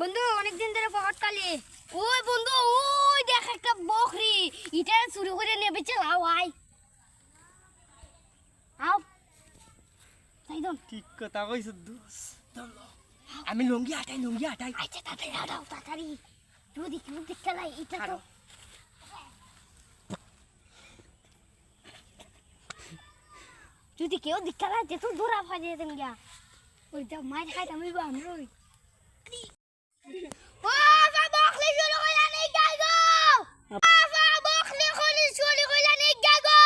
বন্ধু অনেকদিন ধরে পকট কালি ওই বন্ধু ওই দেখ একটা বকরি। এটা চুরি করে নেবে চালাও আই আও। তাই দন ঠিক কথা কইছ দোষ আমি লুঙ্গি আটাই লুঙ্গি আটাই। আচ্ছা তাড়াতাড়ি আও তাড়াতাড়ি। যদি কেউ দেখতে লাই এটা তো। যদি কেউ দেখতে লাই তো দূরা ফাজে দেন গিয়া। ওই যা মাই খাই আমি ওই ও বা বকলি শুরু কইলা নেই গাই গো বা বকলি কইলি শুরু কইলা নেই গাই গো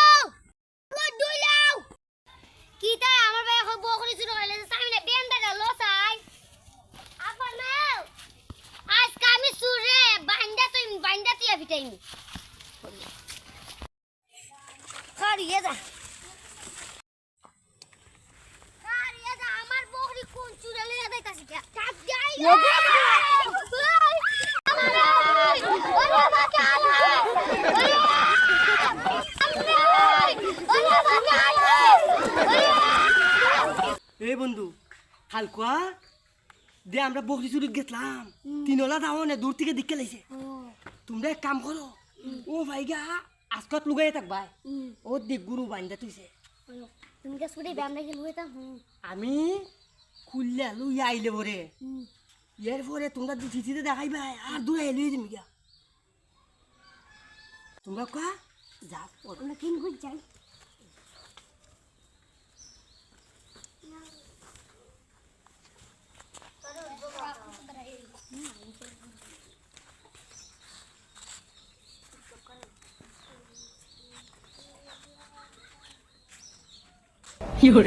ও দুইলাও কি তাই আমার ভাই এখন বকলি শুরু কইলা সামনে বেন্দা লসাই আপা নাও আজকে আমি সুরে বান্দা তুই বান্দা তুই ফিটাইনি খারিয়ে যা খারিয়ে যা আমার বকরি কোন চুরে লইয়া যাইতাছি কে কাপ যাই এই বন্ধু হালকুয়া দে আমরা বকরি চুরি গেছিলাম। তিনলা দাও না দূর থেকে দিকে লাইছে। তোমরা এক কাম করো। ও ভাইগা আজকত লুগাই থাকবা। ও দিক গুরু বান্ধা তুইছে তুমি কে সুরে ব্যায়াম রেখে লুইতা হুম আমি খুললে আলু ইয়া আইলে পরে। ইয়ার পরে তোমরা চিঠিতে দেখাইবা আর দূরে এলুই দিমি গা। তোমরা কা যা। আমরা কিন গুজ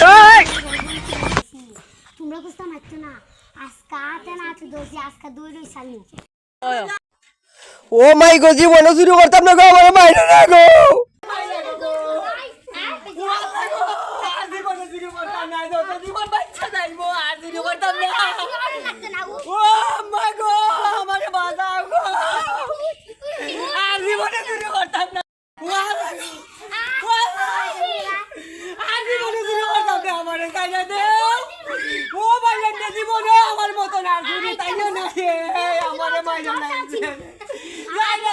যাই তোমরা বুঝতে পারছ না আজকা আতে না আতে দোষী আজকা দুই দুই সাল ও মাই গো জীবন শুরু করতাম না গো, আমার মাইনা না গো জীবন শুরু করতাম না যত জীবন বাচ্চা যাইবো আর শুরু করতাম না। ও মা গো আমারে বাঁচাও গো। আর জীবনে শুরু করতাম না ও আল্লাহ গো, ও আল্লাহ। আর জীবনে করতাম না আমারে ও জীবনে আমার না মাইনা না কাইনা